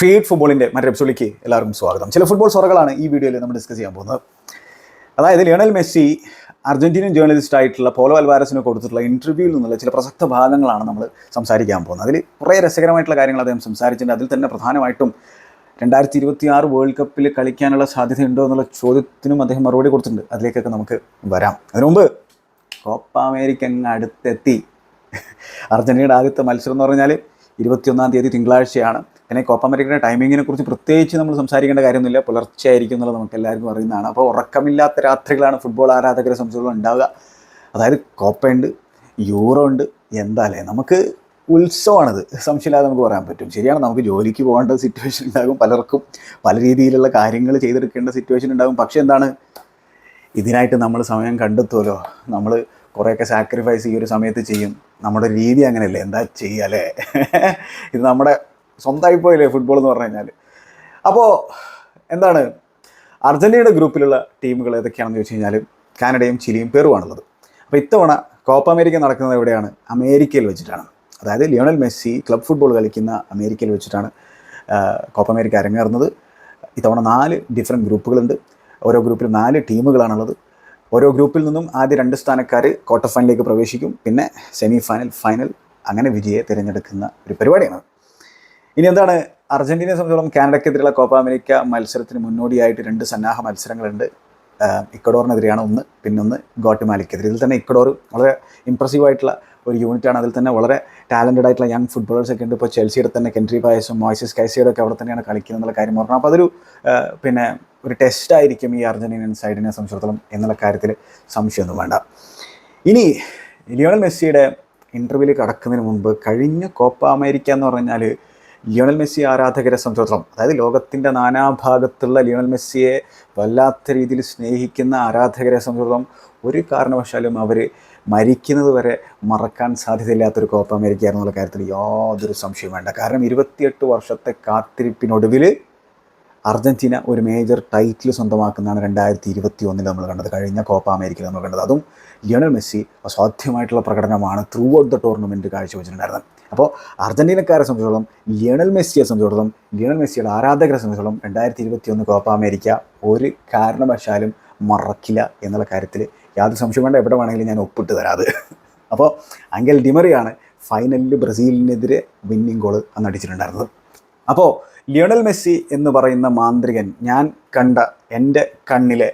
Feed ഫുട്ബോളിന്റെ മറ്റൊരു എപ്പിസോഡിലേക്ക് എല്ലാവർക്കും സ്വാഗതം. ചില ഫുട്ബോൾ സ്വറകളാണ് ഈ വീഡിയോയിൽ നമ്മൾ ഡിസ്കസ് ചെയ്യാൻ പോകുന്നത്. അതായത് ലിയണൽ മെസ്സി അർജന്റീനിയൻ ജേർണലിസ്റ്റ് ആയിട്ടുള്ള പോലോ അൽവാരസിന് കൊടുത്തിട്ടുള്ള ഇന്റർവ്യൂവിൽ നിന്നുള്ള ചില പ്രസക്ത ഭാഗങ്ങളാണ് നമ്മൾ സംസാരിക്കാൻ പോകുന്നത്. അതിൽ കുറേ രസകരമായിട്ടുള്ള കാര്യങ്ങൾ അദ്ദേഹം സംസാരിച്ചിട്ടുണ്ട്. അതിൽ തന്നെ പ്രധാനമായിട്ടും രണ്ടായിരത്തി ഇരുപത്തി ആറ് വേൾഡ് കപ്പിൽ കളിക്കാനുള്ള സാധ്യതയുണ്ടോ എന്നുള്ള ചോദ്യത്തിനും അദ്ദേഹം മറുപടി കൊടുത്തിട്ടുണ്ട്. അതിലേക്കൊക്കെ നമുക്ക് വരാം. അതിനു മുമ്പ് കോപ്പ അമേരിക്ക അങ്ങ് അടുത്തെത്തി. അർജന്റീനയുടെ ആദ്യത്തെ മത്സരം എന്ന് പറഞ്ഞാൽ ഇരുപത്തിയൊന്നാം തീയതി തിങ്കളാഴ്ചയാണ്. പിന്നെ കോപ്പ അമേരിക്കയുടെ ടൈമിങ്ങിനെ കുറിച്ച് പ്രത്യേകിച്ച് നമ്മൾ സംസാരിക്കേണ്ട കാര്യമൊന്നുമില്ല. പുലർച്ചെ ആയിരിക്കും എന്നുള്ളത് നമുക്ക് എല്ലാവർക്കും അറിയുന്നതാണ്. അപ്പോൾ ഉറക്കമില്ലാത്ത രാത്രികളാണ് ഫുട്ബോൾ ആരാധകരെ സംബന്ധിച്ചോളം ഉണ്ടാവുക. അതായത് കോപ്പയുണ്ട് യൂറോ ഉണ്ട് എന്താല്ലേ നമുക്ക് ഉത്സവമാണിത്. സംശയമില്ലാതെ നമുക്ക് പറയാൻ പറ്റും. ശരിയാണ് നമുക്ക് ജോലിക്ക് പോകേണ്ട സിറ്റുവേഷൻ ഉണ്ടാകും പലർക്കും. പല രീതിയിലുള്ള കാര്യങ്ങൾ ചെയ്തെടുക്കേണ്ട സിറ്റുവേഷൻ ഉണ്ടാകും. പക്ഷേ എന്താണ്? ഇതിനായിട്ട് നമ്മൾ സമയം കണ്ടെത്തുമല്ലോ. നമ്മൾ കുറേയൊക്കെ സാക്രിഫൈസ് ഈ ഒരു സമയത്ത് ചെയ്യും. നമ്മുടെ രീതി അങ്ങനെയല്ലേ? എന്താ ചെയ്യുക അല്ലേ? ഇത് നമ്മുടെ സ്വന്തമായി പോയില്ലേ ഫുട്ബോൾ എന്ന് പറഞ്ഞു കഴിഞ്ഞാൽ അപ്പോൾ എന്താണ്? അർജന്റീനയുടെ ഗ്രൂപ്പിലുള്ള ടീമുകൾ ഏതൊക്കെയാണെന്ന് ചോദിച്ചു കഴിഞ്ഞാൽ കാനഡയും ചിലിയും പെറുവാണുള്ളത് അപ്പോൾ ഇത്തവണ കോപ്പ അമേരിക്ക നടക്കുന്നത് എവിടെയാണ്? അമേരിക്കയിൽ വെച്ചിട്ടാണ്. അതായത് ലിയോണൽ മെസ്സി ക്ലബ് ഫുട്ബോൾ കളിക്കുന്ന അമേരിക്കയിൽ വെച്ചിട്ടാണ് കോപ്പ അമേരിക്ക അരങ്ങേറുന്നത്. ഇത്തവണ നാല് ഡിഫറെന്റ് ഗ്രൂപ്പുകളുണ്ട്. ഓരോ ഗ്രൂപ്പിലും നാല് ടീമുകളാണുള്ളത്. ഓരോ ഗ്രൂപ്പിൽ നിന്നും ആദ്യ രണ്ട് സ്ഥാനക്കാർ ക്വാർട്ടർ ഫൈനലിലേക്ക് പ്രവേശിക്കും. പിന്നെ സെമി ഫൈനൽ ഫൈനൽ അങ്ങനെ വിജയെ തിരഞ്ഞെടുക്കുന്ന ഒരു പരിപാടിയാണ്. ഇനി എന്താണ്? അർജന്റീനയെ സംബന്ധിച്ചോളം കാനഡയ്ക്കെതിരെയുള്ള കോപ്പ അമേരിക്ക മത്സരത്തിന് മുന്നോടിയായിട്ട് രണ്ട് സന്നാഹ മത്സരങ്ങളുണ്ട്. ഇക്കഡോറിനെതിരെയാണ് ഒന്ന് പിന്നൊന്ന് ഗോട്ടിമാലിക്കെതിരെ. ഇതിൽ തന്നെ ഇക്വഡോർ വളരെ ഇമ്പ്രസീവ് ആയിട്ടുള്ള ഒരു യൂണിറ്റാണ് അതിൽ തന്നെ വളരെ ടാലന്റഡ് ആയിട്ടുള്ള യങ് ഫുട്ബോളേഴ്സ് ഒക്കെ ഉണ്ട്. ഇപ്പോൾ ചെൽസിയുടെ തന്നെ കെൻട്രി പായസും മോയ്സസ് കൈസിയുടെ ഒക്കെ അവിടെ തന്നെയാണ് കളിക്കുന്നത് എന്നുള്ള കാര്യം പറഞ്ഞു. അപ്പോൾ അതൊരു പിന്നെ ഒരു ടെസ്റ്റ് ആയിരിക്കും ഈ അർജന്റീനൻ സൈഡിനെ സംബന്ധിച്ചിടത്തോളം എന്നുള്ള കാര്യത്തിൽ സംശയമൊന്നും വേണ്ട. ഇനി ലിയോണൽ മെസ്സിയുടെ ഇന്റർവ്യൂവിൽ കടക്കുന്നതിന് മുമ്പ് കഴിഞ്ഞ കോപ്പ അമേരിക്ക എന്ന് പറഞ്ഞാൽ ലിയോണൽ മെസ്സി ആരാധകരെ സംബന്ധിച്ചിടത്തോളം അതായത് ലോകത്തിന്റെ നാനാഭാഗത്തുള്ള ലിയോണൽ മെസ്സിയെ വല്ലാത്ത രീതിയിൽ സ്നേഹിക്കുന്ന ആരാധകരെ സംബന്ധിച്ചിടത്തോളം ഒരു കാരണവശാലും അവർ മരിക്കുന്നത് വരെ മറക്കാൻ സാധ്യതയില്ലാത്തൊരു കോപ്പ അമേരിക്ക എന്നുള്ള കാര്യത്തിൽ യാതൊരു സംശയവും വേണ്ട. കാരണം ഇരുപത്തിയെട്ട് വർഷത്തെ കാത്തിരിപ്പിനൊടുവിൽ അർജന്റീന ഒരു മേജർ ടൈറ്റിൽ സ്വന്തമാക്കുന്നതാണ് രണ്ടായിരത്തി ഇരുപത്തി ഒന്നിൽ നമ്മൾ കണ്ടത്. കഴിഞ്ഞ കോപ്പ അമേരിക്കയിൽ നമ്മൾ കണ്ടത്. അതും ലിയണൽ മെസ്സി അസാധ്യമായിട്ടുള്ള പ്രകടനമാണ് ത്രൂ ഔട്ട് ദ ടൂർണമെന്റ് കാഴ്ചവെച്ചിട്ടുണ്ടായിരുന്നത്. അപ്പോൾ അർജന്റീനക്കാരെ സംബന്ധിച്ചോളം ലിയണൽ മെസ്സിയെ സംബന്ധിച്ചിടത്തോളം ലിയണൽ മെസ്സിയുടെ ആരാധകരെ സംബന്ധിച്ചോളം രണ്ടായിരത്തി ഇരുപത്തി ഒന്ന് കോപ്പ അമേരിക്ക ഒരു കാരണവശാലും മറക്കില്ല എന്നുള്ള കാര്യത്തിൽ യാതൊരു സംശയം വേണ്ട. എവിടെ വേണമെങ്കിലും ഞാൻ ഒപ്പിട്ട് തരാത് അപ്പോൾ അങ്കൽ ഡിമറിയാണ് ഫൈനലിൽ ബ്രസീലിനെതിരെ വിന്നിംഗ് ഗോൾ അന്ന് അടിച്ചിട്ടുണ്ടായിരുന്നത്. അപ്പോൾ ലിയണൽ മെസ്സി എന്ന് പറയുന്ന മാന്ത്രികൻ ഞാൻ കണ്ട എന്റെ കണ്ണിലെ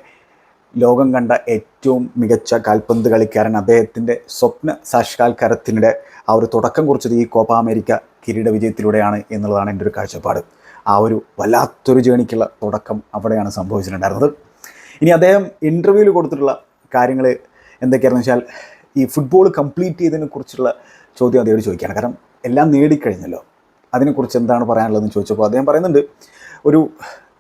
ലോകം കണ്ട ഏറ്റവും മികച്ച കാൽപന്ത് കളിക്കാരൻ അദ്ദേഹത്തിന്റെ സ്വപ്ന സാക്ഷാത്കാരത്തിനിടെ ആ ഒരു തുടക്കം കുറിച്ചത് ഈ കോപ്പ അമേരിക്ക കിരീട വിജയത്തിലൂടെയാണ് എന്നുള്ളതാണ് എന്റെ ഒരു കാഴ്ചപ്പാട്. ആ ഒരു വല്ലാത്തൊരു ജേണിക്കുള്ള തുടക്കം അവിടെയാണ് സംഭവിച്ചിട്ടുണ്ടായിരുന്നത്. ഇനി അദ്ദേഹം ഇന്റർവ്യൂവിൽ കൊടുത്തിട്ടുള്ള കാര്യങ്ങൾ എന്തൊക്കെയാണെന്ന് വെച്ചാൽ ഈ ഫുട്ബോൾ കംപ്ലീറ്റ് ചെയ്തതിനെ കുറിച്ചുള്ള ചോദ്യം അദ്ദേഹം ചോദിക്കുകയാണ്. കാരണം എല്ലാം നേടിക്കഴിഞ്ഞല്ലോ. അതിനെക്കുറിച്ച് എന്താണ് പറയാനുള്ളതെന്ന് ചോദിച്ചപ്പോൾ അദ്ദേഹം പറയുന്നുണ്ട് ഒരു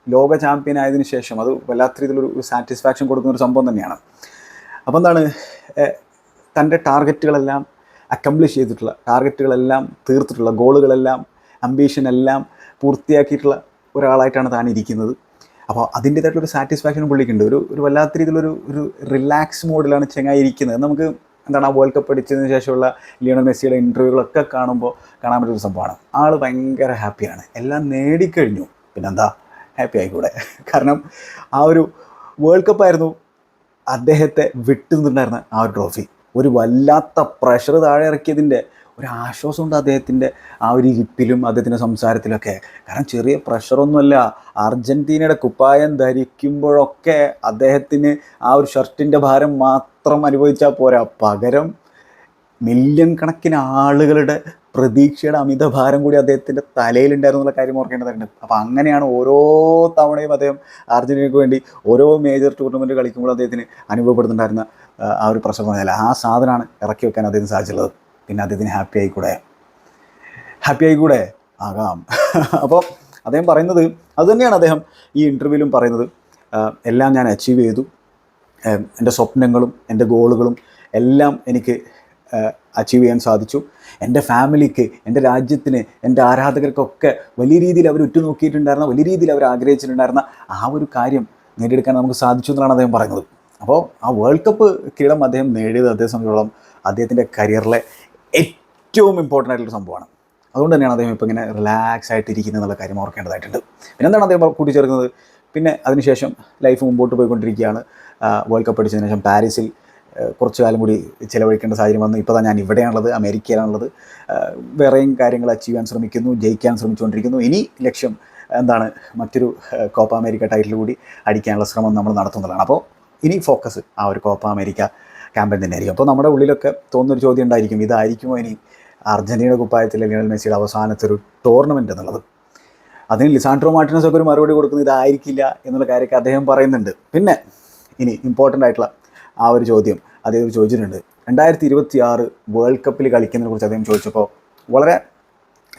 ലോക ചാമ്പ്യൻ ആയതിനു ശേഷം അത് വല്ലാത്ത രീതിയിലൊരു ഒരു സാറ്റിസ്ഫാക്ഷൻ കൊടുക്കുന്ന ഒരു സംഭവം തന്നെയാണ്. അപ്പോൾ എന്താണ് തന്റെ ടാർഗറ്റുകളെല്ലാം അക്കംപ്ലിഷ് ചെയ്തിട്ടുള്ള ടാർഗറ്റുകളെല്ലാം തീർത്തിട്ടുള്ള ഗോളുകളെല്ലാം അംബീഷൻ എല്ലാം പൂർത്തിയാക്കിയിട്ടുള്ള ഒരാളായിട്ടാണ് താൻ ഇരിക്കുന്നത്. അപ്പോൾ അതിന്റേതായിട്ടൊരു സാറ്റിസ്ഫാക്ഷൻ പുള്ളിക്കുണ്ട്. ഒരു ഒരു വല്ലാത്ത രീതിയിലൊരു ഒരു റിലാക്സ് മോഡിലാണ് ചെങ്ങായി ഇരിക്കുന്നത്. നമുക്ക് എന്താണ് ആ വേൾഡ് കപ്പ് അടിച്ചതിന് ശേഷമുള്ള ലിയോണൽ മെസ്സിയുടെ ഇന്റർവ്യൂകളൊക്കെ കാണുമ്പോൾ കാണാൻ പറ്റുന്ന സംഭവമാണ്. ആൾ ഭയങ്കര ഹാപ്പിയാണ് എല്ലാം നേടിക്കഴിഞ്ഞു. പിന്നെന്താ? ഹാപ്പി ആയിക്കൂടെ. കാരണം ആ ഒരു വേൾഡ് കപ്പായിരുന്നു അദ്ദേഹത്തെ വിട്ടു നിന്നിട്ടുണ്ടായിരുന്ന ആ ഒരു ട്രോഫി ഒരു വല്ലാത്ത പ്രഷർ താഴെ ഇറക്കിയതിന്റെ ഒരു ആശ്വാസമുണ്ട് അദ്ദേഹത്തിന്റെ ആ ഒരു ഇരിപ്പിലും അദ്ദേഹത്തിന്റെ സംസാരത്തിലൊക്കെ. കാരണം ചെറിയ പ്രഷറൊന്നുമല്ല അർജന്റീനയുടെ കുപ്പായം ധരിക്കുമ്പോഴൊക്കെ അദ്ദേഹത്തിന് ആ ഒരു ഷർട്ടിന്റെ ഭാരം മാത്രം അനുഭവിച്ചാൽ പോരാ. പകരം മില്യൺ കണക്കിന് ആളുകളുടെ പ്രതീക്ഷയുടെ അമിത ഭാരം കൂടി അദ്ദേഹത്തിന്റെ തലയിലുണ്ടായിരുന്നു എന്നുള്ള കാര്യം ഓർക്കേണ്ടതായിട്ടുണ്ട്. അപ്പോൾ അങ്ങനെയാണ് ഓരോ തവണയും അദ്ദേഹം അർജന്റീനയ്ക്ക് വേണ്ടി ഓരോ മേജർ ടൂർണമെന്റ് കളിക്കുമ്പോൾ അദ്ദേഹത്തിന് അനുഭവപ്പെടുന്നുണ്ടായിരുന്ന ആ ഒരു പ്രശ്നം പറഞ്ഞാൽ ആ സാധനമാണ് ഇറക്കി വെക്കാൻ അദ്ദേഹത്തിന് സാധിച്ചുള്ളത് പിന്നെ അദ്ദേഹത്തിന് ഹാപ്പി ആയിക്കൂടെ? ഹാപ്പി ആയിക്കൂടെ? ആകാം. അപ്പോൾ അദ്ദേഹം പറയുന്നത് അതുതന്നെയാണ് അദ്ദേഹം ഈ ഇന്റർവ്യൂവിലും പറയുന്നത്. എല്ലാം ഞാൻ അച്ചീവ് ചെയ്തു. എന്റെ സ്വപ്നങ്ങളും എന്റെ ഗോളുകളും എല്ലാം എനിക്ക് അച്ചീവ് ചെയ്യാൻ സാധിച്ചു. എന്റെ ഫാമിലിക്ക് എന്റെ രാജ്യത്തിന് എന്റെ ആരാധകർക്കൊക്കെ വലിയ രീതിയിൽ അവർ ഉറ്റുനോക്കിയിട്ടുണ്ടായിരുന്ന വലിയ രീതിയിൽ അവർ ആഗ്രഹിച്ചിട്ടുണ്ടായിരുന്ന ആ ഒരു കാര്യം നേടിയെടുക്കാൻ നമുക്ക് സാധിച്ചു എന്നാണ് അദ്ദേഹം പറയുന്നത്. അപ്പോൾ ആ വേൾഡ് കപ്പ് കിരീടം അദ്ദേഹം നേടിയത് അദ്ദേഹം സംബന്ധിച്ചോളം അദ്ദേഹത്തിന്റെ കരിയറിലെ ഏറ്റവും ഇമ്പോർട്ടന്റ് ആയിട്ടുള്ള സംഭവമാണ്. അതുകൊണ്ട് തന്നെയാണ് അദ്ദേഹം ഇപ്പോൾ ഇങ്ങനെ റിലാക്സ് ആയിട്ട് ഇരിക്കുന്നത് എന്നുള്ള കാര്യം ഓർക്കേണ്ടതായിട്ടുണ്ട്. പിന്നെ എന്താണ് അദ്ദേഹം കൂട്ടിച്ചേർക്കുന്നത്? പിന്നെ അതിനുശേഷം ലൈഫ് മുമ്പോട്ട് പോയിക്കൊണ്ടിരിക്കുകയാണ്. വേൾഡ് കപ്പ് അടിച്ചതിന് ശേഷം പാരീസിൽ കുറച്ച് കാലം കൂടി ചിലവഴിക്കേണ്ട സാഹചര്യം വന്നു. ഇപ്പോൾ ഞാൻ ഇവിടെയാണുള്ളത് അമേരിക്കയിലാണുള്ളത്. വേറെയും കാര്യങ്ങൾ അച്ചീവ് ചെയ്യാൻ ശ്രമിക്കുന്നു ജയിക്കാൻ ശ്രമിച്ചുകൊണ്ടിരിക്കുന്നു. ഇനി ലക്ഷ്യം എന്താണ്? മറ്റൊരു കോപ്പ അമേരിക്ക ടൈറ്റിൽ കൂടി അടിക്കാനുള്ള ശ്രമം നമ്മൾ നടത്തുന്നതാണ്. അപ്പോൾ ഇനി ഫോക്കസ് ആ ഒരു കോപ്പ അമേരിക്ക ക്യാമ്പയിൻ തന്നെയായിരിക്കും. അപ്പോൾ നമ്മുടെ ഉള്ളിലൊക്കെ തോന്നുന്നൊരു ചോദ്യം ഉണ്ടായിരിക്കും ഇതായിരിക്കുമോ ഇനി അർജന്റീനയുടെ കുപ്പായത്തിൽ ലിയണൽ മെസ്സിയുടെ അവസാനത്തെ ഒരു ടൂർണമെന്റ് എന്നുള്ളത്? അതിന് ലിസാൻഡ്രോ മാർട്ടിനസ് ഒക്കെ ഒരു മറുപടി കൊടുക്കുന്നത് ഇതായിരിക്കില്ല എന്നുള്ള കാര്യമൊക്കെ അദ്ദേഹം പറയുന്നുണ്ട്. പിന്നെ ഇനി ഇമ്പോർട്ടന്റ് ആയിട്ടുള്ള ആ ഒരു ചോദ്യം അദ്ദേഹം ചോദിച്ചിട്ടുണ്ട്. രണ്ടായിരത്തി ഇരുപത്തി ആറ് വേൾഡ് കപ്പിൽ കളിക്കുന്നതിനെ കുറിച്ച് അദ്ദേഹം ചോദിച്ചപ്പോൾ വളരെ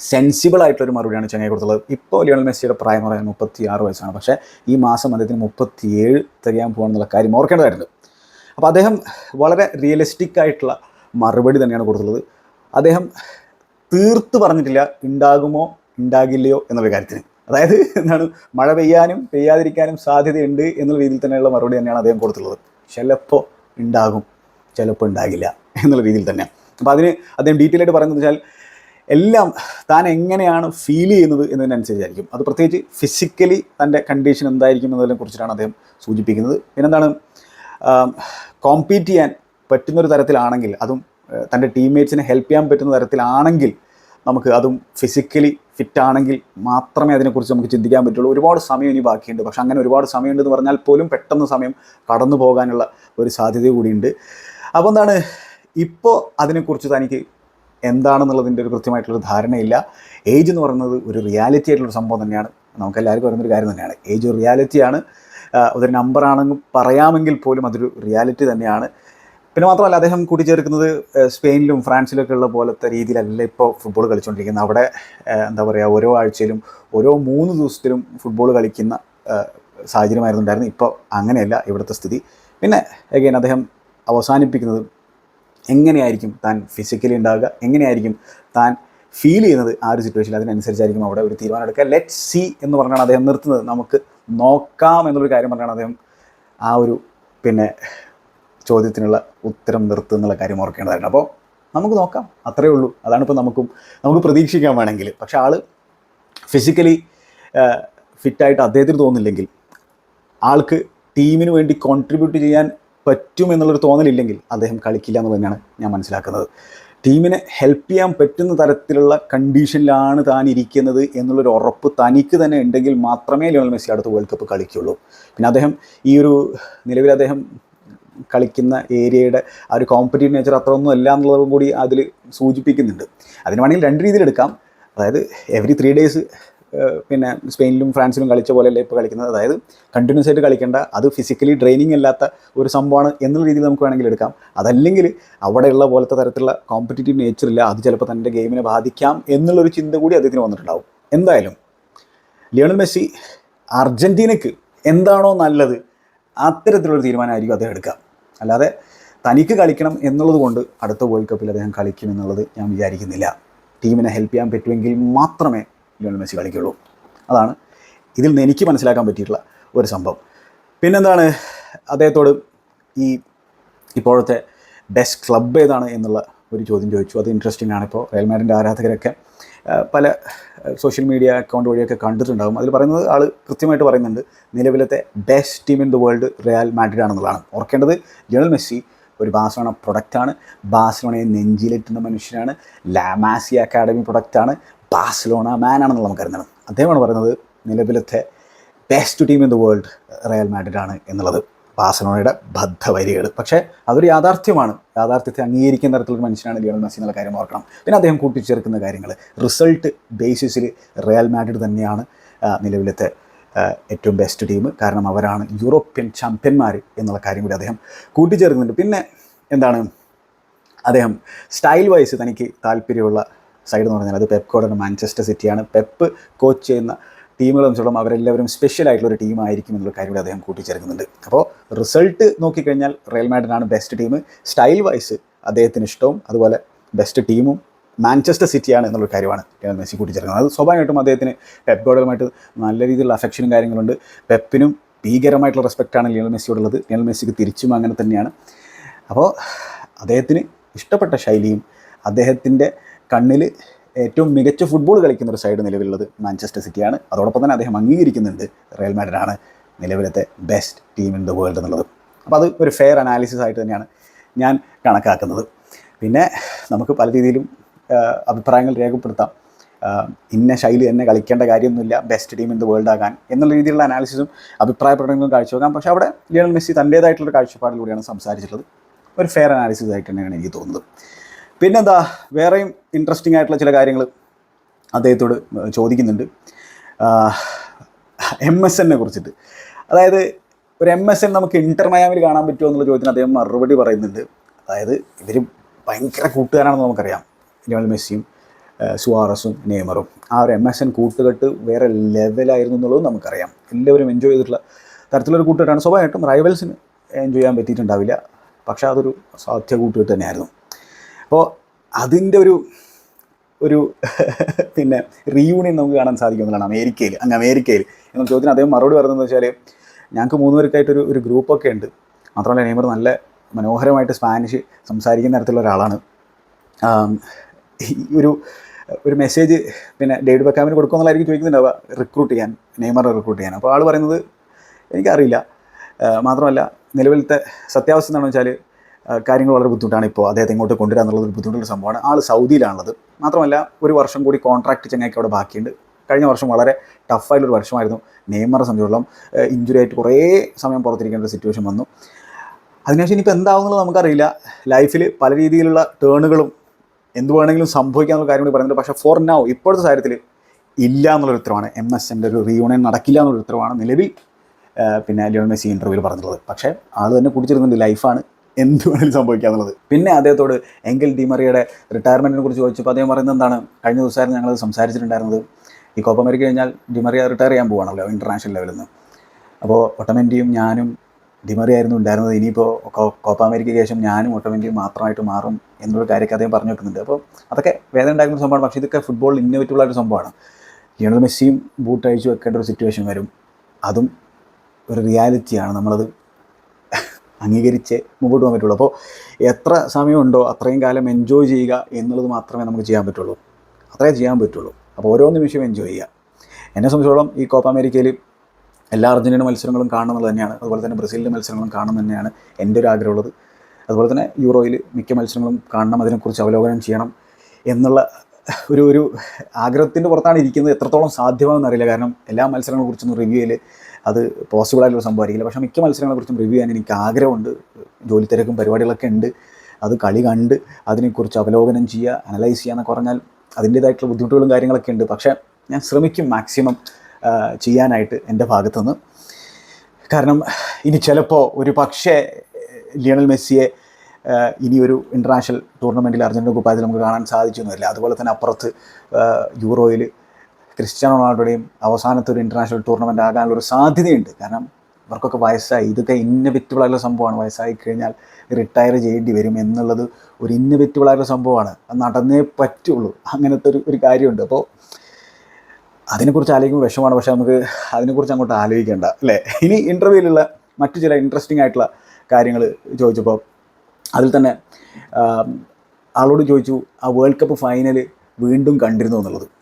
സെൻസിബിൾ ആയിട്ടുള്ള ഒരു മറുപടിയാണ് ചെങ്ങായി കൊടുത്തുള്ളത്. ഇപ്പോൾ ലിയോണൽ മെസ്സിയുടെ പ്രായം എന്ന് പറയുന്നത് മുപ്പത്തി ആറ് വയസ്സാണ്. പക്ഷേ ഈ മാസം അദ്ദേഹത്തിന് മുപ്പത്തിയേഴ് തികയാൻ പോകണമെന്നുള്ള കാര്യം ഓർക്കേണ്ടതായിട്ടുണ്ട് അപ്പോൾ അദ്ദേഹം വളരെ റിയലിസ്റ്റിക് ആയിട്ടുള്ള മറുപടി തന്നെയാണ് കൊടുത്തുള്ളത്. അദ്ദേഹം തീർത്ത് പറഞ്ഞിട്ടില്ല ഉണ്ടാകുമോ ഉണ്ടാകില്ലയോ എന്നുള്ള കാര്യത്തിന്. അതായത് എന്താണ് മഴ പെയ്യാനും പെയ്യാതിരിക്കാനും സാധ്യതയുണ്ട് എന്നുള്ള രീതിയിൽ തന്നെയുള്ള മറുപടി തന്നെയാണ് അദ്ദേഹം കൊടുത്തുള്ളത്. ചിലപ്പോൾ ഉണ്ടാകും ചിലപ്പോൾ ഉണ്ടാകില്ല എന്നുള്ള രീതിയിൽ തന്നെ. അപ്പോൾ അതിന് അദ്ദേഹം ഡീറ്റെയിൽ ആയിട്ട് പറയുന്നത് വെച്ചാൽ എല്ലാം താൻ എങ്ങനെയാണ് ഫീൽ ചെയ്യുന്നത് എന്നതിനനുസരിച്ചായിരിക്കും. അത് പ്രത്യേകിച്ച് ഫിസിക്കലി തന്റെ കണ്ടീഷൻ എന്തായിരിക്കും എന്നതിനെ കുറിച്ചിട്ടാണ് അദ്ദേഹം സൂചിപ്പിക്കുന്നത്. പിന്നെന്താണ് കോമ്പീറ്റ് ചെയ്യാൻ പറ്റുന്നൊരു തരത്തിലാണെങ്കിൽ അതും തന്റെ ടീംമേറ്റ്സിനെ ഹെൽപ്പ് ചെയ്യാൻ പറ്റുന്ന തരത്തിലാണെങ്കിൽ നമുക്ക് അതും ഫിസിക്കലി ഫിറ്റ് ആണെങ്കിൽ മാത്രമേ അതിനെക്കുറിച്ച് നമുക്ക് ചിന്തിക്കാൻ പറ്റുള്ളൂ. ഒരുപാട് സമയം ഇനി ബാക്കിയുണ്ട്. പക്ഷെ അങ്ങനെ ഒരുപാട് സമയമുണ്ടെന്ന് പറഞ്ഞാൽ പോലും പെട്ടെന്ന് സമയം കടന്നു പോകാനുള്ള ഒരു സാധ്യത കൂടിയുണ്ട്. അപ്പോൾ എന്താണ്? ഇപ്പോൾ അതിനെക്കുറിച്ച് തനിക്ക് എന്താണെന്നുള്ളതിന്റെ ഒരു കൃത്യമായിട്ടുള്ളൊരു ധാരണയില്ല. ഏജ് എന്ന് പറയുന്നത് ഒരു റിയാലിറ്റി ആയിട്ടുള്ള സംഭവം തന്നെയാണ്. നമുക്ക് എല്ലാവർക്കും അറിയുന്നൊരു കാര്യം തന്നെയാണ്. ഏജ് ഒരു റിയാലിറ്റിയാണ് അതൊരു നമ്പറാണെന്ന് പറയാമെങ്കിൽ പോലും അതൊരു റിയാലിറ്റി തന്നെയാണ്. പിന്നെ മാത്രമല്ല അദ്ദേഹം കൂട്ടിച്ചേർക്കുന്നത് സ്പെയിനിലും ഫ്രാൻസിലൊക്കെ ഉള്ള പോലത്തെ രീതിയിലല്ല ഇപ്പോൾ ഫുട്ബോൾ കളിച്ചുകൊണ്ടിരിക്കുന്നത് അവിടെ എന്താ പറയുക ഓരോ ആഴ്ചയിലും ഓരോ മൂന്ന് ദിവസത്തിലും ഫുട്ബോൾ കളിക്കുന്ന സാഹചര്യമായിരുന്നുണ്ടായിരുന്നു. ഇപ്പോൾ അങ്ങനെയല്ല ഇവിടുത്തെ സ്ഥിതി. പിന്നെ അഗൈൻ അദ്ദേഹം അവസാനിപ്പിക്കുന്നത് എങ്ങനെയായിരിക്കും താൻ ഫിസിക്കലി ഉണ്ടാകുക എങ്ങനെയായിരിക്കും താൻ ഫീൽ ചെയ്യുന്നത്? ആ ഒരു സിറ്റുവേഷനിൽ അതിനനുസരിച്ചായിരിക്കും അവിടെ ഒരു തീരുമാനം എടുക്കുക ലെറ്റ് സി എന്ന് പറഞ്ഞാണ് അദ്ദേഹം നിർത്തുന്നത്. നമുക്ക് നോക്കാം എന്നൊരു കാര്യം പറഞ്ഞാണ് അദ്ദേഹം ആ ഒരു പിന്നെ ചോദ്യത്തിനുള്ള ഉത്തരം നിർത്തുക എന്നുള്ള കാര്യം ഓർക്കേണ്ടതായിരുന്നു. അപ്പോൾ നമുക്ക് നോക്കാം. അത്രയേ ഉള്ളൂ. അതാണ് ഇപ്പോൾ നമുക്കും നമുക്ക് പ്രതീക്ഷിക്കാൻ വേണമെങ്കിൽ. പക്ഷേ ആൾ ഫിസിക്കലി ഫിറ്റായിട്ട് അദ്ദേഹത്തിന് തോന്നില്ലെങ്കിൽ ആൾക്ക് ടീമിന് വേണ്ടി കോൺട്രിബ്യൂട്ട് ചെയ്യാൻ പറ്റും എന്നുള്ളൊരു തോന്നലില്ലെങ്കിൽ അദ്ദേഹം കളിക്കില്ല എന്ന് തന്നെയാണ് ഞാൻ മനസ്സിലാക്കുന്നത്. ടീമിനെ ഹെൽപ്പ് ചെയ്യാൻ പറ്റുന്ന തരത്തിലുള്ള കണ്ടീഷനിലാണ് താൻ ഇരിക്കുന്നത് എന്നുള്ളൊരു ഉറപ്പ് തനിക്ക് തന്നെ ഉണ്ടെങ്കിൽ മാത്രമേ ലിയോണൽ മെസ്സി അടുത്ത വേൾഡ് കപ്പ് കളിക്കുള്ളൂ. പിന്നെ അദ്ദേഹം ഈ ഒരു നിലവിൽ അദ്ദേഹം കളിക്കുന്ന ഏരിയയുടെ ആ ഒരു കോമ്പറ്റീവ് നേച്ചർ അത്ര ഒന്നും അല്ല എന്നുള്ളതും കൂടി അതിൽ സൂചിപ്പിക്കുന്നുണ്ട്. അതിന് വേണമെങ്കിൽ രണ്ട് രീതിയിൽ എടുക്കാം. അതായത് എവറി ത്രീ ഡേയ്സ് പിന്നെ സ്പെയിനിലും ഫ്രാൻസിലും കളിച്ച പോലെയല്ല ഇപ്പോൾ കളിക്കുന്നത്? അതായത് കണ്ടിന്യൂസ് ആയിട്ട് കളിക്കേണ്ട അത് ഫിസിക്കലി ട്രെയിനിങ് അല്ലാത്ത ഒരു സംഭവമാണ് എന്നുള്ള രീതിയിൽ നമുക്ക് വേണമെങ്കിൽ എടുക്കാം. അതല്ലെങ്കിൽ അവിടെയുള്ള പോലത്തെ തരത്തിലുള്ള കോമ്പറ്റീറ്റീവ് നേച്ചർ ഇല്ല അത് ചിലപ്പോൾ തന്റെ ഗെയിമിനെ ബാധിക്കാം എന്നുള്ളൊരു ചിന്ത കൂടി അദ്ദേഹത്തിന് വന്നിട്ടുണ്ടാവും. എന്തായാലും ലിയോണൽ മെസ്സി അർജന്റീനയ്ക്ക് എന്താണോ നല്ലത് അത്തരത്തിലുള്ള തീരുമാനമായിരിക്കും അദ്ദേഹം എടുക്കുക. അല്ലാതെ തനിക്ക് കളിക്കണം എന്നുള്ളത് കൊണ്ട് അടുത്ത വേൾഡ് കപ്പിൽ അദ്ദേഹം കളിക്കും എന്നുള്ളത് ഞാൻ വിചാരിക്കുന്നില്ല. ടീമിനെ ഹെൽപ്പ് ചെയ്യാൻ പറ്റുമെങ്കിൽ മാത്രമേ ലിയോണൽ മെസ്സി കളിക്കുള്ളൂ. അതാണ് ഇതിൽ നിന്ന് എനിക്ക് മനസ്സിലാക്കാൻ പറ്റിയിട്ടുള്ള ഒരു സംഭവം. പിന്നെന്താണ് അദ്ദേഹത്തോട് ഈ ഇപ്പോഴത്തെ ബെസ്റ്റ് ക്ലബ്ബ് ഏതാണ് എന്നുള്ള ഒരു ചോദ്യം ചോദിച്ചു. അത് ഇൻട്രസ്റ്റിംഗ് ആണ് ഇപ്പോൾ റയൽ മാഡിന്റെ ആരാധകരൊക്കെ പല സോഷ്യൽ മീഡിയ അക്കൗണ്ട് വഴിയൊക്കെ കണ്ടിട്ടുണ്ടാകും അതിൽ പറയുന്നത് ആൾ കൃത്യമായിട്ട് പറയുന്നുണ്ട് നിലവിലത്തെ best team in the world Real Madrid ആണെന്നുള്ളതാണ് ഓർക്കേണ്ടത് ജനൽ മെസ്സി ഒരു ബാഴ്സലോണ പ്രൊഡക്റ്റാണ് ബാഴ്സലോണയെ നെഞ്ചിലെത്തുന്ന മനുഷ്യനാണ്. ലാമാസി അക്കാഡമി പ്രൊഡക്റ്റാണ് ബാസലോണ മാൻ ആണെന്നുള്ള നമുക്കറിയുന്നത് അദ്ദേഹമാണ് പറയുന്നത് നിലവിലത്തെ best team in the world Real Madrid ആണ് എന്നുള്ളത്. ബാഴ്സലോണയുടെ ബദ്ധവരികൾ. പക്ഷേ അതൊരു യാഥാർത്ഥ്യമാണ്. യാഥാർത്ഥ്യത്തെ അംഗീകരിക്കുന്ന തരത്തിലുള്ള മനുഷ്യനാണ് ലിയോണൽ മെസ്സി എന്നുള്ള കാര്യം ഓർക്കണം. പിന്നെ അദ്ദേഹം കൂട്ടിച്ചേർക്കുന്ന കാര്യങ്ങൾ റിസൾട്ട് ബേസിസിൽ റയൽ മാഡ്രിഡ് തന്നെയാണ് നിലവിലത്തെ ഏറ്റവും ബെസ്റ്റ് ടീം കാരണം അവരാണ് യൂറോപ്യൻ ചാമ്പ്യന്മാർ എന്നുള്ള കാര്യം കൂടി അദ്ദേഹം കൂട്ടിച്ചേർക്കുന്നുണ്ട്. പിന്നെ എന്താണ്? അദ്ദേഹം സ്റ്റൈൽ വൈസ് തനിക്ക് താല്പര്യമുള്ള സൈഡ് എന്ന് പറഞ്ഞാൽ അത് പെപ്പ് കോഡാണ് മാഞ്ചസ്റ്റർ സിറ്റിയാണ്. പെപ്പ് കോച്ച് ചെയ്യുന്ന ടീമുകളെ വെച്ചോളം അവരെല്ലാവരും സ്പെഷ്യൽ ആയിട്ടുള്ള ഒരു ടീമായിരിക്കും എന്നുള്ള കാര്യം അദ്ദേഹം കൂട്ടിച്ചേർക്കുന്നുണ്ട്. അപ്പോൾ റിസൾട്ട് നോക്കിക്കഴിഞ്ഞാൽ റയൽ മാഡ്രിഡാണ് ബെസ്റ്റ് ടീം സ്റ്റൈൽ വൈസ് അദ്ദേഹത്തിന് ഇഷ്ടവും അതുപോലെ ബെസ്റ്റ് ടീമും മാഞ്ചസ്റ്റർ സിറ്റിയാണ് എന്നുള്ള കാര്യമാണ് ലയണൽ മെസ്സി കൂട്ടിച്ചേർക്കുന്നത്. അത് സ്വാഭാവികമായിട്ടും അദ്ദേഹത്തിന് പെപ്പ് ഗോഡലുമായിട്ട് നല്ല രീതിയിലുള്ള അഫെക്ഷനും കാര്യങ്ങളുണ്ട്. പെപ്പിനും ഭീകരമായിട്ടുള്ള റെസ്പെക്റ്റാണ് ലിയണൽ മെസ്സിയോടുള്ളത് ലിയണൽ മെസ്സിക്ക് തിരിച്ചും അങ്ങനെ തന്നെയാണ്. അപ്പോൾ അദ്ദേഹത്തിന് ഇഷ്ടപ്പെട്ട ശൈലിയും അദ്ദേഹത്തിന്റെ കണ്ണിൽ ഏറ്റവും മികച്ച ഫുട്ബോൾ കളിക്കുന്ന ഒരു സൈഡ് നിലവിലുള്ളത് മാഞ്ചസ്റ്റർ സിറ്റിയാണ് അതോടൊപ്പം തന്നെ അദ്ദേഹം അംഗീകരിക്കുന്നുണ്ട് റയൽ മാഡ്രിഡാണ് നിലവിലത്തെ best team in the world എന്നുള്ളത്. അപ്പോൾ അത് ഒരു ഫെയർ അനാലിസിസ് ആയിട്ട് തന്നെയാണ് ഞാൻ കണക്കാക്കുന്നത്. പിന്നെ നമുക്ക് പല രീതിയിലും അഭിപ്രായങ്ങൾ രേഖപ്പെടുത്താം. ഇന്ന ശൈലി തന്നെ കളിക്കേണ്ട കാര്യമൊന്നുമില്ല best team in the world ആകാൻ എന്നുള്ള രീതിയിലുള്ള അനാലിസിസും അഭിപ്രായ പ്രകടനങ്ങളും കാഴ്ചവെക്കാം പക്ഷേ അവിടെ ലിയണൽ മെസ്സി തന്റേതായിട്ടുള്ള കാഴ്ചപ്പാടിലൂടെയാണ് സംസാരിച്ചിട്ടുള്ളത്. ഒരു ഫെയർ അനാലിസിസ് ആയിട്ട് തന്നെയാണ് എനിക്ക് തോന്നുന്നത്. പിന്നെന്താ വേറെയും ഇൻട്രസ്റ്റിംഗ് ആയിട്ടുള്ള ചില കാര്യങ്ങൾ അദ്ദേഹത്തോട് ചോദിക്കുന്നുണ്ട്. എം എസ് എന്നെ കുറിച്ചിട്ട്. അതായത് ഒരു എം എസ് എൻ നമുക്ക് ഇന്റർ മയാമിൽ കാണാൻ പറ്റുമോ എന്നുള്ള ചോദ്യത്തിന് അദ്ദേഹം മറുപടി പറയുന്നുണ്ട്. അതായത് ഇവർ ഭയങ്കര കൂട്ടുകാരാണെന്ന് നമുക്കറിയാം. ലിയോണൽ മെസ്സിയും സുവാറസും നെയ്മറും. ആ ഒരു എം എസ് എൻ കൂട്ടുകെട്ട് വേറെ ലെവലായിരുന്നു എന്നുള്ളതും നമുക്കറിയാം. എല്ലാവരും എൻജോയ് ചെയ്തിട്ടുള്ള തരത്തിലൊരു കൂട്ടുകെട്ടാണ്. സ്വാഭാവികമായിട്ടും റൈവൽസിന് എൻജോയ് ചെയ്യാൻ പറ്റിയിട്ടുണ്ടാവില്ല. പക്ഷേ അതൊരു സാധ്യ കൂട്ടുകെട്ട് തന്നെയായിരുന്നു. അപ്പോൾ അതിന്റെ ഒരു ഒരു പിന്നെ റീയൂണിയൻ നമുക്ക് കാണാൻ സാധിക്കുന്നതാണ് അമേരിക്കയിൽ അങ്ങ് അമേരിക്കയിൽ. എന്ന ചോദ്യത്തിന് അദ്ദേഹം മറുപടി പറയുന്നത് വെച്ചാൽ ഞങ്ങൾക്ക് മൂന്ന് പേർക്കായിട്ടൊരു ഒരു ഗ്രൂപ്പൊക്കെ ഉണ്ട്. മാത്രമല്ല നെയ്മർ നല്ല മനോഹരമായിട്ട് സ്പാനിഷ് സംസാരിക്കുന്ന തരത്തിലുള്ള ഒരാളാണ്. ഈ ഒരു ഒരു മെസ്സേജ് പിന്നെ ഡേവിഡ് ബക്കാമിന് കൊടുക്കുമെന്നുള്ളതായിരിക്കും ചോദിക്കുന്നുണ്ടാവുക. റിക്രൂട്ട് ചെയ്യാൻ നെയ്മറെ റിക്രൂട്ട് ചെയ്യാൻ. അപ്പോൾ ആൾ പറയുന്നത് എനിക്കറിയില്ല. മാത്രമല്ല നിലവിലത്തെ സത്യാവസ്ഥ എന്താണെന്ന് വെച്ചാൽ കാര്യങ്ങൾ വളരെ ബുദ്ധിമുട്ടാണ് ഇപ്പോൾ അദ്ദേഹത്തെ ഇങ്ങോട്ട് കൊണ്ടുവരിക എന്നുള്ളത് ഒരു ബുദ്ധിമുട്ടുള്ള സംഭവമാണ്. ആൾ സൗദിയിലാണുള്ളത്. മാത്രമല്ല ഒരു വർഷം കൂടി കോൺട്രാക്ട് ചങ്ങായിക്ക് അവിടെ ബാക്കിയുണ്ട്. കഴിഞ്ഞ വർഷം വളരെ ടഫായിട്ടുള്ളൊരു വർഷമായിരുന്നു. നെയ്മറെ സംബന്ധിച്ചോളം ഇഞ്ചുറി ആയിട്ട് കുറേ സമയം പുറത്തിരിക്കേണ്ട ഒരു സിറ്റുവേഷൻ വന്നു. അതിനുശേഷം ഇനിയിപ്പോൾ എന്താവുന്നുള്ളത് നമുക്കറിയില്ല. ലൈഫിൽ പല രീതിയിലുള്ള ടേണുകളും എന്ത് വേണമെങ്കിലും സംഭവിക്കാന്നുള്ള കാര്യം കൂടി പറയുന്നുണ്ട് പക്ഷേ ഫോർ നൗ ഇപ്പോഴത്തെ സാഹചര്യത്തിൽ ഇല്ല എന്നുള്ളൊരു ഉത്തരവാണ്. എം എസ് എന്റെ ഒരു റീയൂണിയൻ നടക്കില്ല എന്നുള്ളൊരു ഉത്തരവാണ് നിലവിൽ പിന്നെ ലിയോൺ മെസ്സി ഇന്റർവ്യൂവിൽ പറഞ്ഞിട്ടുള്ളത്. പക്ഷേ ആൾ തന്നെ കുടിച്ചിരുന്നുണ്ട്. ലൈഫാണ് എന്ത് വേണമെങ്കിലും സംഭവിക്കുക എന്നുള്ളത് പിന്നെ അദ്ദേഹത്തോട് എങ്കിൽ ഡിമറിയുടെ റിട്ടയർമെന്റിനെ കുറിച്ച് ചോദിച്ചപ്പോൾ അദ്ദേഹം പറയുന്നത് എന്താണ്? കഴിഞ്ഞ ദിവസമായിരുന്നു ഞങ്ങൾ സംസാരിച്ചിട്ടുണ്ടായിരുന്നത്. ഈ കോപ്പ അമേരിക്ക കഴിഞ്ഞാൽ ഡിമറിയ റിട്ടയർ ചെയ്യാൻ പോവാണല്ലോ ഇന്റർനാഷണൽ ലെവലിൽ നിന്ന് അപ്പോൾ ഒട്ടമെന്റിയും ഞാനും ഡിമറി ആയിരുന്നു ഉണ്ടായിരുന്നത്. ഇനിയിപ്പോൾ കോപ്പ അമേരിക്കയ്ക്ക് ശേഷം ഞാനും ഒട്ടമെന്റിയും മാത്രമായിട്ട് മാറും എന്നുള്ള കാര്യമൊക്കെ അദ്ദേഹം പറഞ്ഞു വെക്കുന്നുണ്ട്. അപ്പോൾ അതൊക്കെ വേദന ഉണ്ടാക്കുന്ന സംഭവമാണ്. പക്ഷേ ഇതൊക്കെ ഫുട്ബോളിൽ ഇന്നോവേറ്റീവ് ഒരു സംഭവമാണ്. ലിയണൽ മെസ്സിയും ബൂട്ട് അഴിച്ചു വെക്കേണ്ട ഒരു സിറ്റുവേഷൻ വരും. അതും ഒരു റിയാലിറ്റിയാണ് നമ്മളത് അംഗീകരിച്ച് മുമ്പോട്ട് പോകാൻ പറ്റുള്ളൂ. അപ്പോൾ എത്ര സമയമുണ്ടോ അത്രയും കാലം എൻജോയ് ചെയ്യുക എന്നുള്ളത് മാത്രമേ നമുക്ക് ചെയ്യാൻ പറ്റുള്ളൂ. അത്രേ ചെയ്യാൻ പറ്റുള്ളൂ. അപ്പോൾ ഓരോ നിമിഷവും എൻജോയ് ചെയ്യുക. എന്നെ സംബന്ധിച്ചോളം ഈ കോപ്പ അമേരിക്കയിൽ എല്ലാ അർജന്റീന മത്സരങ്ങളും കാണുന്നത് തന്നെയാണ്. അതുപോലെ തന്നെ ബ്രസീലിന്റെ മത്സരങ്ങളും കാണുന്നത് തന്നെയാണ് എന്റെ ഒരു ആഗ്രഹമുള്ളത്. അതുപോലെ തന്നെ യൂറോയിൽ മിക്ക മത്സരങ്ങളും കാണണം അതിനെക്കുറിച്ച് അവലോകനം ചെയ്യണം എന്നുള്ള ഒരു ഒരു ആഗ്രഹത്തിന്റെ പുറത്താണ് ഇരിക്കുന്നത്. എത്രത്തോളം സാധ്യമാണെന്നറിയില്ല കാരണം എല്ലാ മത്സരങ്ങളെ കുറിച്ചൊന്നും റിവ്യൂ ചെയ്യൽ അത് പോസിബിൾ ആയിട്ടുള്ള സംഭവമായിരിക്കില്ല പക്ഷേ മിക്ക മത്സരങ്ങളെ കുറിച്ചും റിവ്യൂ ചെയ്യാൻ എനിക്ക് ആഗ്രഹമുണ്ട്. ജോലി തിരക്കും പരിപാടികളൊക്കെ ഉണ്ട്. അത് കളി കണ്ട് അതിനെക്കുറിച്ച് അവലോകനം ചെയ്യുക അനലൈസ് ചെയ്യുക എന്നൊക്കെ പറഞ്ഞാൽ അതിന്റേതായിട്ടുള്ള ബുദ്ധിമുട്ടുകളും കാര്യങ്ങളൊക്കെ ഉണ്ട്. പക്ഷേ ഞാൻ ശ്രമിക്കും മാക്സിമം ചെയ്യാനായിട്ട് എന്റെ ഭാഗത്തുനിന്ന്. കാരണം ഇനി ചിലപ്പോൾ ഒരു പക്ഷേ ലിയണൽ മെസ്സിയെ ഇനിയൊരു ഇന്റർനാഷണൽ ടൂർണമെന്റിൽ അർജന്റീന കുപ്പായത്തിൽ നമുക്ക് കാണാൻ സാധിച്ചൊന്നുമില്ല. അതുപോലെ തന്നെ അപ്പുറത്ത് യൂറോയിൽ ക്രിസ്ത്യാനോ റൊണാൾഡോയുടെയും അവസാനത്തെ ഒരു ഇന്റർനാഷണൽ ടൂർണമെന്റ് ആകാനുള്ള ഒരു സാധ്യതയുണ്ട്. കാരണം ഇവർക്കൊക്കെ വയസ്സായി. ഇതൊക്കെ ഇന്നവിറ്റബിൾ ആയിട്ടുള്ള സംഭവമാണ്. വയസ്സായി കഴിഞ്ഞാൽ റിട്ടയർ ചെയ്യേണ്ടി വരും എന്നുള്ളത് ഒരു ഇന്നവിറ്റബിൾ ആയിട്ടുള്ള സംഭവമാണ്. അത് നടന്നേ പറ്റുള്ളൂ. അങ്ങനത്തെ ഒരു ഒരു കാര്യമുണ്ട്. അപ്പോൾ അതിനെക്കുറിച്ച് ആലോചിക്കുമ്പോൾ വിഷമാണ് പക്ഷേ നമുക്ക് അതിനെക്കുറിച്ച് അങ്ങോട്ട് ആലോചിക്കേണ്ട അല്ലേ? ഇനി ഇന്റർവ്യൂവിലുള്ള മറ്റു ചില ഇൻട്രസ്റ്റിംഗ് ആയിട്ടുള്ള കാര്യങ്ങൾ ചോദിച്ചപ്പോൾ അതിൽ തന്നെ ആളോട് ചോദിച്ചു ആ വേൾഡ് കപ്പ് ഫൈനൽ വീണ്ടും കണ്ടിരുന്നു എന്നുള്ളത്.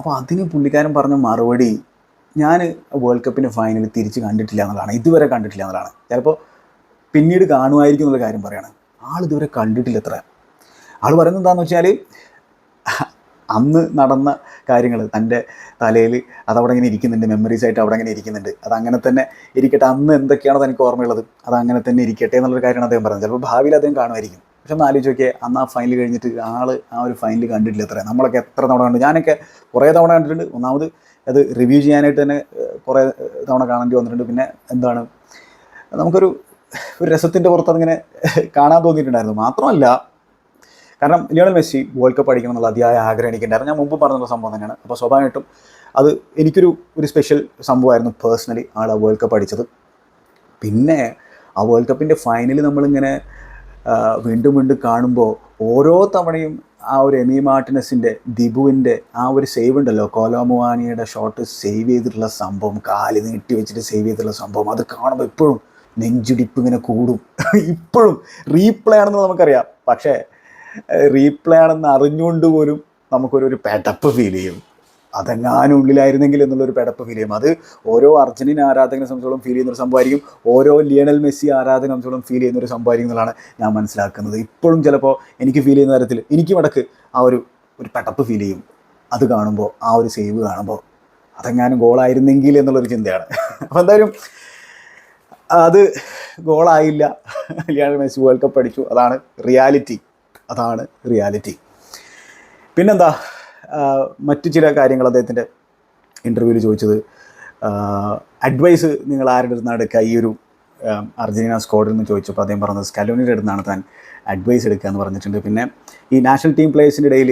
അപ്പോൾ അതിന് പുള്ളിക്കാരൻ പറഞ്ഞ മറുപടി ഞാൻ വേൾഡ് കപ്പിന്റെ ഫൈനൽ തിരിച്ച് കണ്ടിട്ടില്ല എന്നുള്ളതാണ്. ഇതുവരെ കണ്ടിട്ടില്ല എന്നുള്ളതാണ്. ചിലപ്പോൾ പിന്നീട് കാണുമായിരിക്കും എന്നുള്ള കാര്യം പറയുകയാണ് ആൾ ഇതുവരെ കണ്ടിട്ടില്ല എത്ര ആൾ പറയുന്നത് എന്താണെന്ന് വെച്ചാൽ അന്ന് നടന്ന കാര്യങ്ങൾ തന്റെ തലയിൽ അതവിടെ ഇങ്ങനെ ഇരിക്കുന്നുണ്ട്. മെമ്മറീസ് ആയിട്ട് അവിടെ ഇങ്ങനെ ഇരിക്കുന്നുണ്ട്. അത് അങ്ങനെ തന്നെ ഇരിക്കട്ടെ. അന്ന് എന്തൊക്കെയാണോ തനിക്ക് ഓർമ്മയുള്ളത്. അത് അങ്ങനെ തന്നെ ഇരിക്കട്ടെ എന്നുള്ളൊരു കാര്യമാണ് അദ്ദേഹം പറയുന്നത് ചിലപ്പോൾ ഭാവിയിൽ അദ്ദേഹം കാണുമായിരിക്കും. പക്ഷെ ഒന്ന് ആലോചിച്ച് നോക്കിയാൽ അന്ന് ആ ഫൈനൽ കഴിഞ്ഞിട്ട് ആൾ ആ ഒരു ഫൈനൽ കണ്ടിട്ടില്ല എത്ര നമ്മളൊക്കെ എത്ര തവണ കണ്ടു ഞാനൊക്കെ കുറേ തവണ കണ്ടിട്ടുണ്ട്. ഒന്നാമത് അത് റിവ്യൂ ചെയ്യാനായിട്ട് തന്നെ കുറേ തവണ കാണേണ്ടി വന്നിട്ടുണ്ട്. പിന്നെ എന്താണ് നമുക്കൊരു ഒരു രസത്തിന്റെ പുറത്ത് അതിങ്ങനെ കാണാൻ തോന്നിയിട്ടുണ്ടായിരുന്നു. മാത്രമല്ല കാരണം ലിയോണൽ മെസ്സി വേൾഡ് കപ്പ് അടിക്കണം എന്നുള്ള അതിയായ ആഗ്രഹം എനിക്കുണ്ടായിരുന്നു. ഞാൻ മുമ്പ് പറഞ്ഞുള്ള സംഭവം തന്നെയാണ്. അപ്പോൾ സ്വാഭാവികമായിട്ടും അത് എനിക്കൊരു ഒരു സ്പെഷ്യൽ സംഭവമായിരുന്നു പേഴ്സണലി ആൾ ആ വേൾഡ് കപ്പ് അടിച്ചത്. പിന്നെ ആ വേൾഡ് കപ്പിന്റെ ഫൈനൽ നമ്മളിങ്ങനെ വീണ്ടും വീണ്ടും കാണുമ്പോൾ ഓരോ തവണയും ആ ഒരു എമി മാർട്ടിനസിന്റെ ദിബുവിന്റെ ആ ഒരു സേവ് ഉണ്ടല്ലോ. കോലോമുവാനിയുടെ ഷോട്ട് സേവ് ചെയ്തിട്ടുള്ള സംഭവം കാൽ നീട്ടി വെച്ചിട്ട് സേവ് ചെയ്തിട്ടുള്ള സംഭവം. അത് കാണുമ്പോൾ ഇപ്പോഴും നെഞ്ചിടിപ്പ് ഇങ്ങനെ കൂടും. ഇപ്പോഴും റീപ്ലേ ആണെന്ന് നമുക്കറിയാം. പക്ഷേ റീപ്ലേ ആണെന്ന് അറിഞ്ഞുകൊണ്ട് പോലും നമുക്കൊരു ഒരു പെടപ്പ് ഫീൽ ചെയ്യും. അതെങ്ങാനും ഉള്ളിലായിരുന്നെങ്കിൽ എന്നുള്ളൊരു പെടപ്പ് ഫീൽ ചെയ്യും. അത് ഓരോ അർജന്റീന ആരാധകനെ സംബന്ധിച്ചോളം ഫീൽ ചെയ്യുന്ന ഒരു സംഭവമായിരിക്കും. ഓരോ ലിയണൽ മെസ്സി ആരാധകനെ സംബന്ധിച്ചോളം ഫീൽ ചെയ്യുന്ന ഒരു സംഭവമായിരിക്കും എന്നുള്ളതാണ് ഞാൻ മനസ്സിലാക്കുന്നത്. ഇപ്പോഴും ചിലപ്പോൾ എനിക്ക് ഫീൽ ചെയ്യുന്ന തരത്തിൽ എനിക്ക് മടക്ക് ആ ഒരു ഒരു പെടപ്പ് ഫീൽ ചെയ്യും. അത് കാണുമ്പോൾ ആ ഒരു സേവ് കാണുമ്പോൾ അതെങ്ങാനും ഗോളായിരുന്നെങ്കിൽ എന്നുള്ളൊരു ചിന്തയാണ്. അപ്പോൾ എന്തായാലും അത് ഗോളായില്ല ലിയണൽ മെസ്സി വേൾഡ് കപ്പ് അടിച്ചു. അതാണ് റിയാലിറ്റി അതാണ് റിയാലിറ്റി പിന്നെന്താ? മറ്റു ചില കാര്യങ്ങൾ അദ്ദേഹത്തിന്റെ ഇന്റർവ്യൂവിൽ ചോദിച്ചത്. അഡ്വൈസ് നിങ്ങൾ ആരുടെ അടുത്താണ് എടുക്കുക? ഈ ഒരു അർജന്റീന സ്ക്വാഡിൽ നിന്ന് ചോദിച്ചപ്പോൾ അദ്ദേഹം പറഞ്ഞത് സ്കലോണിയുടെ അടുത്താണ് താൻ അഡ്വൈസ് എടുക്കുക എന്ന് പറഞ്ഞിട്ടുണ്ട്. പിന്നെ ഈ നാഷണൽ ടീം പ്ലേയേഴ്സിന്റെ ഇടയിൽ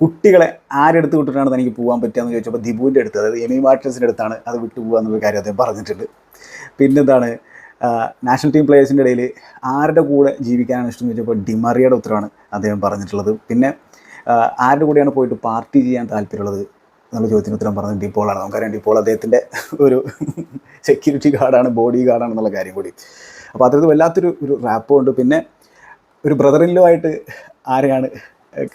കുട്ടികളെ ആരെടുത്ത് വിട്ടിട്ടാണ് തനിക്ക് പോകാൻ പറ്റുക എന്ന് ചോദിച്ചപ്പോൾ ദിബുവിന്റെ അടുത്ത് അതായത് എമി മാർട്ടിൻസിന്റെ അടുത്താണ് അത് വിട്ടു എന്നുള്ള കാര്യം അദ്ദേഹം പറഞ്ഞിട്ടുണ്ട്. പിന്നെന്താണ് നാഷണൽ ടീം പ്ലേയേഴ്സിന്റെ ഇടയിൽ ആരുടെ കൂടെ ജീവിക്കാനാണ് ഇഷ്ടം എന്ന് ചോദിച്ചപ്പോൾ ഡിമറിയുടെ ഉത്തരവാണ് അദ്ദേഹം പറഞ്ഞിട്ടുള്ളത്. പിന്നെ ആരുടെ കൂടെയാണ് പോയിട്ട് പാർട്ടി ചെയ്യാൻ താല്പര്യമുള്ളത്? എന്നുള്ള ചോദ്യത്തിന് ഉത്തരം പറഞ്ഞത് ഡിപ്പോളാണ് നമുക്കറിയാം ഡിപ്പോൾ അദ്ദേഹത്തിന്റെ ഒരു സെക്യൂരിറ്റി ഗാർഡാണ് ബോഡി ഗാർഡാണ് എന്നുള്ള കാര്യം കൂടി. അപ്പോൾ അത്തരത്തിൽ വല്ലാത്തൊരു ഒരു റാപ്പും ഉണ്ട്. പിന്നെ ഒരു ബ്രദറിലോ ആയിട്ട് ആരെയാണ്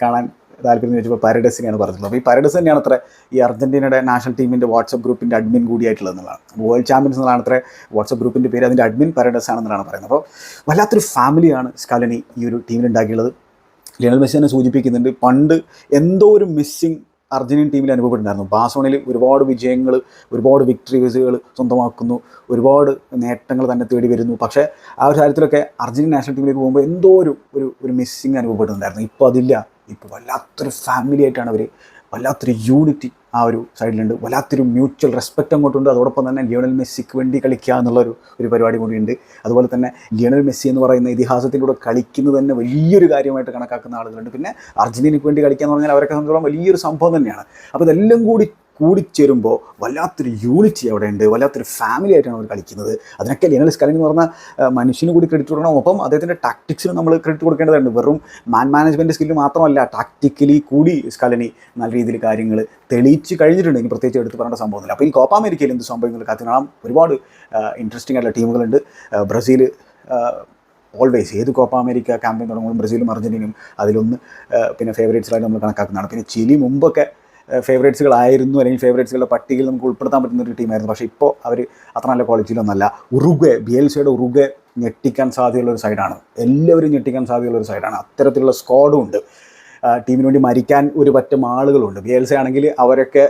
കാണാൻ താല്പര്യം ചോദിച്ചപ്പോൾ പാരഡസിനെയാണ് പറഞ്ഞിട്ടുള്ളത്. അപ്പോൾ ഈ പാരഡസ് തന്നെയാണ് അത്ര ഈ അർജന്റീനയുടെ നാഷണൽ ടീമിന്റെ വാട്സപ്പ് ഗ്രൂപ്പിന്റെ അഡ്മിൻ കൂടിയായിട്ടുള്ളത് എന്നുള്ളതാണ്. വേൾഡ് ചാമ്പ്യൻസ് എന്നുള്ളതാണ് അത്ര വാട്സപ്പ് ഗ്രൂപ്പിന്റെ പേര്. അതിന്റെ അഡ്മിൻ പാരഡസ് ആണെന്നാണ് പറയുന്നത്. അപ്പോൾ വല്ലാത്തൊരു ഫാമിലിയാണ് സ്കാലനി ഈ ഒരു ടീമിൽ ഉണ്ടാക്കിയുള്ളത് ലിയണൽ മെസ്സി തന്നെ സൂചിപ്പിക്കുന്നുണ്ട്. പണ്ട് എന്തോ ഒരു മിസ്സിങ് അർജന്റീൻ ടീമിൽ അനുഭവപ്പെട്ടിട്ടുണ്ടായിരുന്നു. ബാസോണിൽ ഒരുപാട് വിജയങ്ങൾ ഒരുപാട് വിക്ടറീസുകൾ സ്വന്തമാക്കുന്നു ഒരുപാട് നേട്ടങ്ങൾ തന്നെ തേടി വരുന്നു. പക്ഷേ ആ ഒരു കാര്യത്തിലൊക്കെ അർജന്റീൻ നാഷണൽ ടീമിലേക്ക് പോകുമ്പോൾ എന്തോ ഒരു ഒരു ഒരു മിസ്സിങ് അനുഭവപ്പെടുന്നുണ്ടായിരുന്നു ഇപ്പോൾ അതില്ല ഇപ്പോൾ വല്ലാത്തൊരു ഫാമിലി ആയിട്ടാണ് അവർ വല്ലാത്തൊരു യൂണിറ്റി ആ ഒരു സൈഡിലുണ്ട് വല്ലാത്തൊരു മ്യൂച്വൽ റെസ്പെക്റ്റ് അങ്ങോട്ടുണ്ട്. അതോടൊപ്പം തന്നെ ലിയോണൽ മെസ്സിക്ക് വേണ്ടി കളിക്കുക എന്നുള്ളൊരു ഒരു പരിപാടി കൂടിയുണ്ട് അതുപോലെ തന്നെ ലിയോണൽ മെസ്സി എന്ന് പറയുന്ന ഇതിഹാസത്തിലൂടെ കളിക്കുന്നത് തന്നെ വലിയൊരു കാര്യമായിട്ട് കണക്കാക്കുന്ന ആളുകളുണ്ട്. പിന്നെ അർജന്റീനയ്ക്ക് വേണ്ടി കളിക്കുക എന്ന് പറഞ്ഞാൽ അവരൊക്കെ സംബന്ധിച്ചോളം വലിയൊരു സംഭവം തന്നെയാണ്. അപ്പോൾ ഇതെല്ലാം കൂടി കൂടിച്ചേരുമ്പോൾ വല്ലാത്തൊരു യൂണിറ്റി അവിടെ ഉണ്ട് വല്ലാത്തൊരു ഫാമിലി ആയിട്ടാണ് അവർ കളിക്കുന്നത്. അതിനൊക്കെ ലിയണൽ സ്കലിൻ എന്ന് പറഞ്ഞാൽ ആ, മനുഷ്യന് കൂടി ക്രെഡിറ്റ് കൊടുക്കണം. ഒപ്പം അദ്ദേഹത്തിന്റെ ടാക്ടിക്സിന് നമ്മൾ ക്രെഡിറ്റ് കൊടുക്കേണ്ടതുണ്ട്. വെറും മാൻ മാനേജ്മെന്റ് സ്കില്ല് മാത്രമല്ല ടാക്ടിക്കലി കൂടി സ്കലനി നല്ല രീതിയിൽ കാര്യങ്ങൾ തെളിയിച്ച് കഴിഞ്ഞിട്ടുണ്ട്. ഇനി പ്രത്യേകിച്ച് എടുത്ത് പറയേണ്ട സംഭവമില്ല അപ്പോൾ ഈ കോപ്പ അമേരിക്കയിൽ എന്ത് സംഭവങ്ങൾ കാത്തിനാം ഒരുപാട് ഇൻട്രസ്റ്റിംഗ് ആയിട്ടുള്ള ടീമുകളുണ്ട്. ബ്രസീൽ ഓൾവേസ് ഏത് കോപ്പ അമേരിക്ക ക്യാമ്പയിൻ തുടങ്ങുമ്പോഴും ബ്രസീലും അർജന്റീനയും അതിലൊന്ന് പിന്നെ ഫേവറേറ്റ്സിലായിട്ട് നമ്മൾ കണക്കാക്കുന്നതാണ്. പിന്നെ ചിലി മുമ്പൊക്കെ ഫേവറേറ്റ്സുകളായിരുന്നു അല്ലെങ്കിൽ ഫേവറേറ്റ്സുകളുടെ പട്ടികയിൽ നമുക്ക് ഉൾപ്പെടുത്താൻ പറ്റുന്ന ഒരു ടീമായിരുന്നു പക്ഷേ ഇപ്പോൾ അവർ അത്ര നല്ല ക്വാളിറ്റിയിലൊന്നല്ല ഉറുഗ്വെ ബി എൽ സിയുടെ ഉറുഗ്വെ ഞെട്ടിക്കാൻ സാധ്യതയുള്ള ഒരു സൈഡാണ് എല്ലാവരും ഞെട്ടിക്കാൻ സാധ്യതയുള്ള ഒരു സൈഡാണ് അത്തരത്തിലുള്ള സ്ക്വാഡും ഉണ്ട്. ടീമിന് വേണ്ടി മരിക്കാൻ ഒരു പറ്റം ആളുകളുണ്ട്. ബി ആണെങ്കിൽ അവരൊക്കെ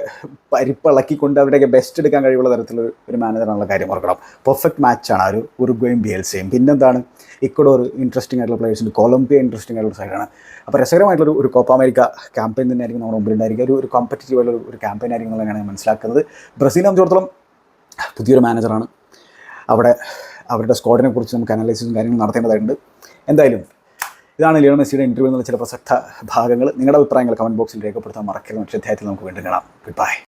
പരിപ്പിളക്കിക്കൊണ്ട് അവരുടെയൊക്കെ ബെസ്റ്റ് എടുക്കാൻ കഴിവുള്ള തരത്തിലുള്ള ഒരു മാനേജറാണുള്ള കാര്യം ഓർക്കണം. പെർഫെക്റ്റ് മാച്ചാണ് ആ ഒരു ഉറുഗ്വയും ബി എൽ സിയും പിന്നെന്താണ് ഇക്കഡോർ ഇൻട്രസ്റ്റിംഗ് ആയിട്ടുള്ള പ്ലേയേഴ്സ് ഉണ്ട്. കൊളംബിയ ഇൻട്രസ്റ്റിംഗ് ആയിട്ടുള്ള സൈഡാണ് അപ്പോൾ രസകരമായിട്ടുള്ള ഒരു കോപ്പ അമേരിക്ക ക്യാമ്പയിൻ തന്നെയായിരിക്കും നമ്മുടെ മുമ്പിൽ ഉണ്ടായിരിക്കുക. ഒരു ഒരു കോമ്പറ്റീറ്റീവ് ആയിട്ടുള്ള ഒരു ക്യാമ്പയിൻ ആയിരിക്കും എന്നുള്ളതാണ് ഞാൻ മനസ്സിലാക്കുന്നത്. ബ്രസീലിനെ സംബന്ധിച്ചിടത്തോളം പുതിയൊരു മാനേജറാണ് അവിടെ അവരുടെ സ്ക്വാഡിനെ കുറിച്ച് നമുക്ക് അനാലിസിസും കാര്യങ്ങളും നടത്തേണ്ടതായിട്ടുണ്ട്. എന്തായാലും ഇതാണ് ലിയോ മെസ്സിയുടെ ഇന്റർവ്യൂ എന്നുള്ള ചില പ്രസക്ത ഭാഗങ്ങൾ. നിങ്ങളുടെ അഭിപ്രായങ്ങൾ കമന്റ് ബോക്സിൽ രേഖപ്പെടുത്താൻ മറക്കരുത്. മറ്റു അധ്യായത്തിൽ നമുക്ക് വീണ്ടും കാണാം. Good bye